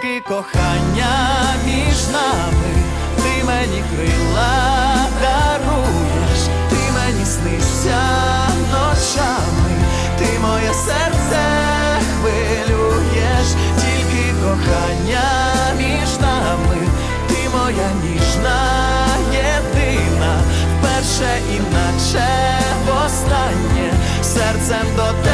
Тільки кохання між нами, ти мені крила даруєш, ти мені снишся ночами, ти моє серце хвилюєш, тільки кохання між нами, ти моя ніжна єдина, вперше іначе востаннє, серцем до тебе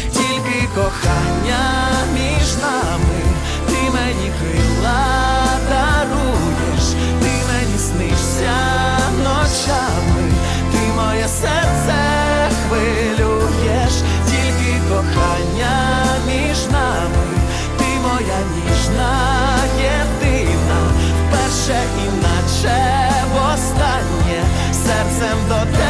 ніжна єдина, вперше іначе востаннє серцем до